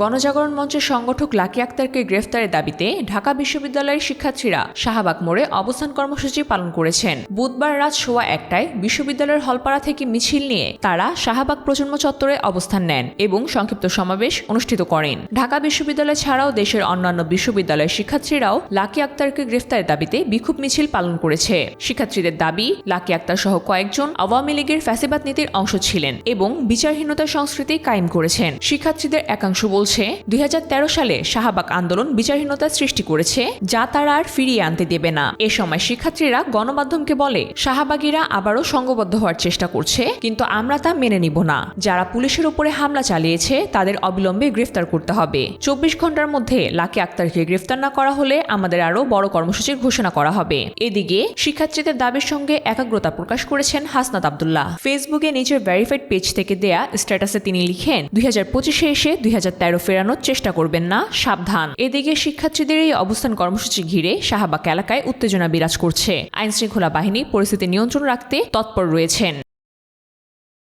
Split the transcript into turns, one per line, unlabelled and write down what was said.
গণজাগরণ মঞ্চের সংগঠক লাকি আক্তারকে গ্রেফতারের দাবিতে ঢাকা বিশ্ববিদ্যালয়ের শিক্ষার্থীরা শাহবাগ মোড়ে অবস্থান কর্মসূচি পালন করেছেন। বুধবার রাত সোয়া একটায় বিশ্ববিদ্যালয়ের হলপাড়া থেকে মিছিল নিয়ে তারা শাহবাগ প্রজন্ম চত্বরে অবস্থান নেন এবং সংক্ষিপ্ত সমাবেশ অনুষ্ঠিত করেন। ঢাকা বিশ্ববিদ্যালয় ছাড়াও দেশের অন্যান্য বিশ্ববিদ্যালয়ের শিক্ষার্থীরাও লাকি আক্তারকে গ্রেফতারের দাবিতে বিক্ষোভ মিছিল পালন করেছে। শিক্ষার্থীদের দাবি, লাকি আক্তার সহ কয়েকজন আওয়ামী লীগের ফ্যাসিবাদ নীতির অংশ ছিলেন এবং বিচারহীনতার সংস্কৃতি কায়েম করেছেন। শিক্ষার্থীদের একাংশ বলছে, দুই সালে শাহবাগ আন্দোলন বিচারহীনতার সৃষ্টি করেছে, যা তারা আর ফিরিয়ে আনতে দেবে না। এ সময় শিক্ষার্থীরা গণমাধ্যমকে বলে, শাহবাগীরা আবারও সংঘবদ্ধ হওয়ার চেষ্টা করছে, কিন্তু আমরা তা মেনে নিব না। যারা পুলিশের উপরে হামলা চালিয়েছে, তাদের অবিলম্বে গ্রেফতার করতে হবে। চব্বিশ ঘণ্টার মধ্যে লাকি আক্তারকে গ্রেফতার না করা হলে আমাদের আরও বড় কর্মসূচির ঘোষণা করা হবে। এদিকে, শিক্ষার্থীদের দাবির সঙ্গে একাগ্রতা প্রকাশ করেছেন হাসনাত আবদুল্লাহ। ফেসবুকে নিজের ভেরিফাইড পেজ থেকে দেয়া স্ট্যাটাসে তিনি লিখেন, দুই এসে দুই হাজার তেরো ফেরানোর চেষ্টা করবেন না, সাবধান। এদিকে শিক্ষার্থীদের এই অবস্থান কর্মসূচি ঘিরে শাহবাগ এলাকায় উত্তেজনা বিরাজ করছে। আইনশৃঙ্খলা বাহিনী পরিস্থিতি নিয়ন্ত্রণ রাখতে তৎপর রয়েছেন।